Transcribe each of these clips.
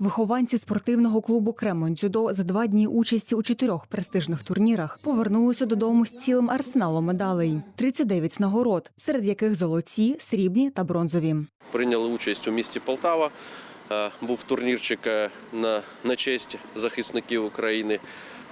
Вихованці спортивного клубу Кремон дзюдо за два дні участі у чотирьох престижних турнірах повернулися додому з цілим арсеналом медалей: 39 нагород, серед яких золоті, срібні та бронзові. Прийняли участь у місті Полтава. Е, Був турнірчик е, на, на честь захисників України.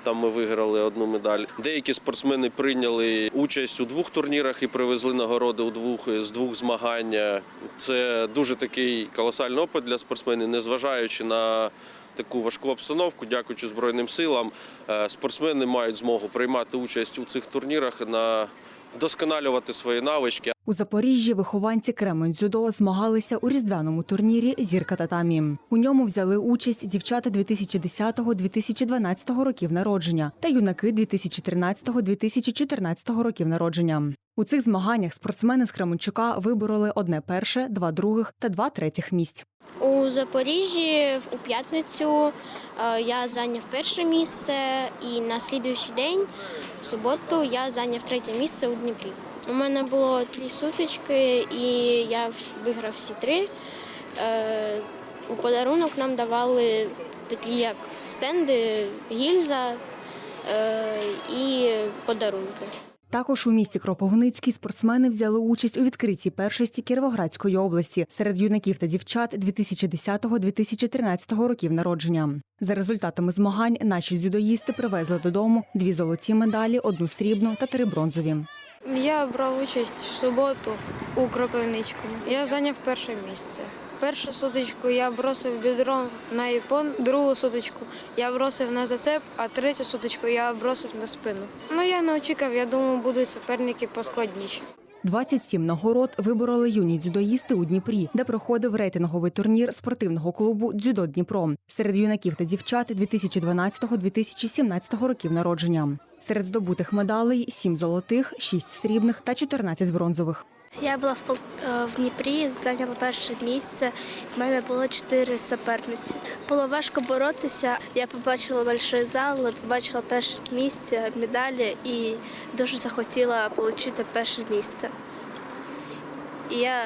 Там ми виграли одну медаль. Деякі спортсмени прийняли участь у двох турнірах і привезли нагороди у двох з двох змагань. Це дуже такий колосальний опит для спортсменів, незважаючи на таку важку обстановку, дякуючи Збройним силам. е, Спортсмени мають змогу приймати участь у цих турнірах на вдосконалювати свої навички. У Запоріжжі вихованці Кремонь дзюдо змагалися у різдвяному турнірі Зірка татамі. У ньому взяли участь дівчата 2010-2012 років народження та юнаки 2013-2014 років народження. У цих змаганнях спортсмени з Кременчука вибороли одне перше, два других та два третіх місць. У Запоріжжі у п'ятницю е, я зайняв перше місце, і на слідуючий день, в суботу, я зайняв третє місце у Дніпрі. У мене було три сутички, і я виграв всі три. Е, У подарунок нам давали такі як стенди, гільза е, і подарунки. Також у місті Кропивницький спортсмени взяли участь у відкритій першості Кіровоградської області серед юнаків та дівчат 2010-2013 років народження. За результатами змагань наші дзюдоїсти привезли додому дві золоті медалі, одну срібну та три бронзові. Я брав участь в суботу у Кропивницькому. Я зайняв перше місце. Першу сутичку я бросив бідро на іпон, другу сутичку я бросив на зацеп, а третю сутичку я бросив на спину. Ну я не очікав, я думав, будуть суперники поскладніші. 27 нагород вибороли юні дзюдоїсти у Дніпрі, де проходив рейтинговий турнір спортивного клубу Дзюдо Дніпро серед юнаків та дівчат 2012-2017 років народження. Серед здобутих медалей 7 золотих, 6 срібних та 14 бронзових. Я була в, Пол- е, в Дніпрі, зайняла перше місце. В мене було чотири суперниці. Було важко боротися. Я побачила великий зал, побачила перше місце, медалі і дуже захотіла отримати перше місце. Я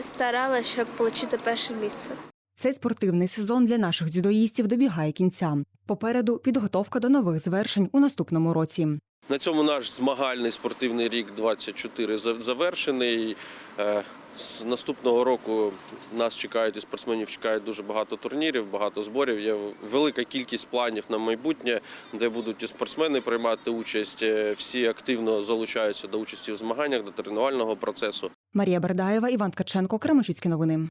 старалася, щоб отримати перше місце. Цей спортивний сезон для наших дзюдоїстів добігає кінця. Попереду підготовка до нових звершень у наступному році. На цьому наш змагальний спортивний рік 24 за- завершений. Е, З наступного року нас чекають і спортсменів чекають дуже багато турнірів, багато зборів. Є велика кількість планів на майбутнє, де будуть і спортсмени приймати участь. Е, Всі активно залучаються до участі в змаганнях, до тренувального процесу. Марія Бердаєва, Іван Ткаченко, Кременчуцькі новини.